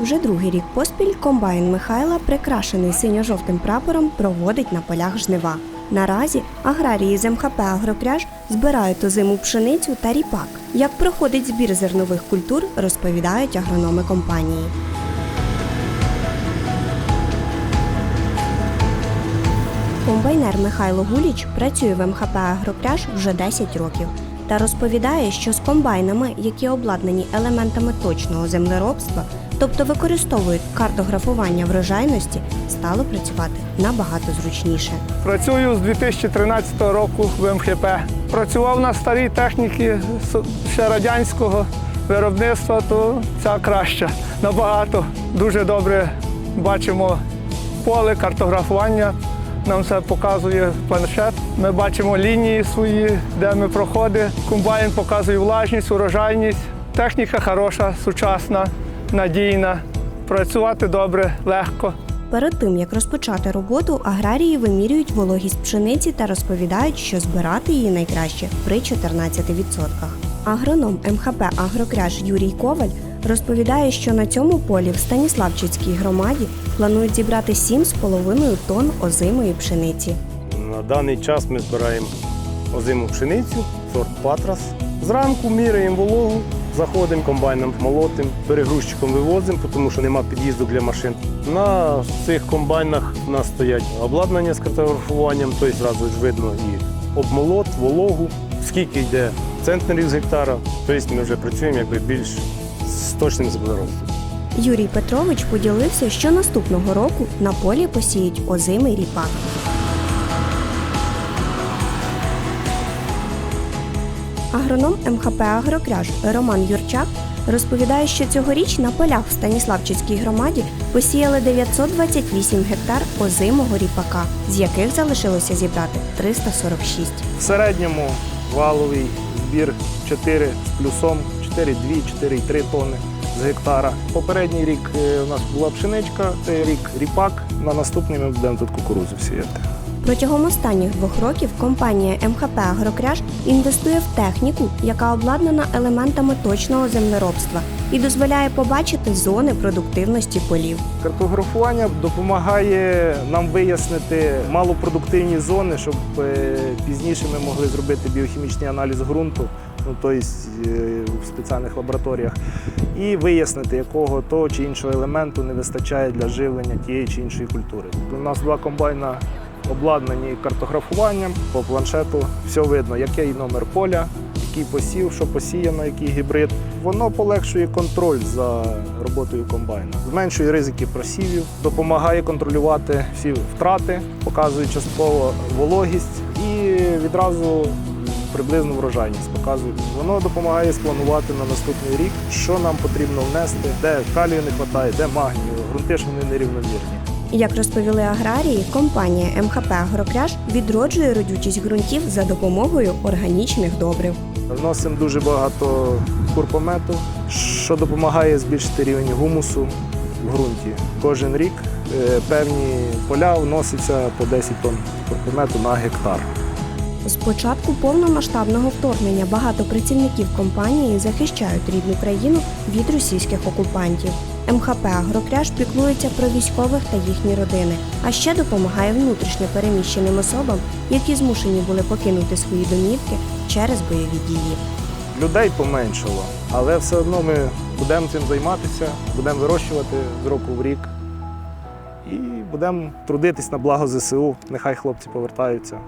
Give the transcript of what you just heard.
Вже другий рік поспіль комбайн Михайла, прикрашений синьо-жовтим прапором, проводить на полях жнива. Наразі аграрії з МХП Агрокряж збирають озиму пшеницю та ріпак. Як проходить збір зернових культур, розповідають агрономи компанії. Комбайнер Михайло Гуліч працює в МХП Агрокряж вже 10 років та розповідає, що з комбайнами, які обладнані елементами точного землеробства, тобто використовують картографування врожайності, стало працювати набагато зручніше. Працюю з 2013 року в МХП. Працював на старій техніці ще радянського виробництва, то ця краща. Набагато дуже добре бачимо поле, картографування. Нам все показує планшет. Ми бачимо лінії свої, де ми проходимо. Комбайн показує влажність, урожайність. Техніка хороша, сучасна, надійна. Працювати добре, легко. Перед тим як розпочати роботу, аграрії вимірюють вологість пшениці та розповідають, що збирати її найкраще при 14%. Агроном МХП Агрокряж Юрій Коваль розповідає, що на цьому полі в Станіславчицькій громаді планують зібрати 7,5 тонн озимої пшениці. На даний час ми збираємо озиму пшеницю, сорт Патрас. Зранку міряємо вологу, заходимо комбайном, молотим, перегрузчиком вивозимо, тому що нема під'їзду для машин. На цих комбайнах у нас стоять обладнання з картографуванням, тобто зразу ж видно і обмолот, вологу, скільки йде центнерів з гектара. Тобто ми вже працюємо якби більш з точним землеробством. Юрій Петрович поділився, що наступного року на полі посіють озимий ріпак. Агроном МХП Агрокряж Роман Юрчак розповідає, що цьогоріч на полях в Станіславчицькій громаді посіяли 928 гектар озимого ріпака, з яких залишилося зібрати 346. В середньому валовий збір 4 з плюсом 4,2, 4,3 тонни з гектара. Попередній рік е, у нас була пшеничка, цей рік ріпак. На наступний ми будемо тут кукурудзу сіяти. Протягом останніх двох років компанія МХП Агрокряж інвестує в техніку, яка обладнана елементами точного землеробства і дозволяє побачити зони продуктивності полів. Картографування допомагає нам вияснити малопродуктивні зони, щоб е, пізніше ми могли зробити біохімічний аналіз ґрунту, ну тобто в спеціальних лабораторіях, і вияснити, якого того чи іншого елементу не вистачає для живлення тієї чи іншої культури. У нас два комбайна обладнані картографуванням по планшету. Все видно, який номер поля, який посів, що посіяно, який гібрид. Воно полегшує контроль за роботою комбайна, зменшує ризики просівів, допомагає контролювати всі втрати, показує частково вологість і відразу приблизну врожайність показує. Воно допомагає спланувати на наступний рік, що нам потрібно внести, де калію не вистачає, де магнію, ґрунти ж вони нерівномірні. Як розповіли аграрії, компанія МХП Агрокряж відроджує родючість ґрунтів за допомогою органічних добрив. Вносимо дуже багато курпомету, що допомагає збільшити рівень гумусу в ґрунті. Кожен рік е, певні поля вносяться по 10 тонн курпомету на гектар. З початку повномасштабного вторгнення багато працівників компанії захищають рідну країну від російських окупантів. МХП Агрокряж піклується про військових та їхні родини, а ще допомагає внутрішньо переміщеним особам, які змушені були покинути свої домівки через бойові дії. Людей поменшало, але все одно ми будемо цим займатися, будемо вирощувати з року в рік і будемо трудитись на благо ЗСУ. Нехай хлопці повертаються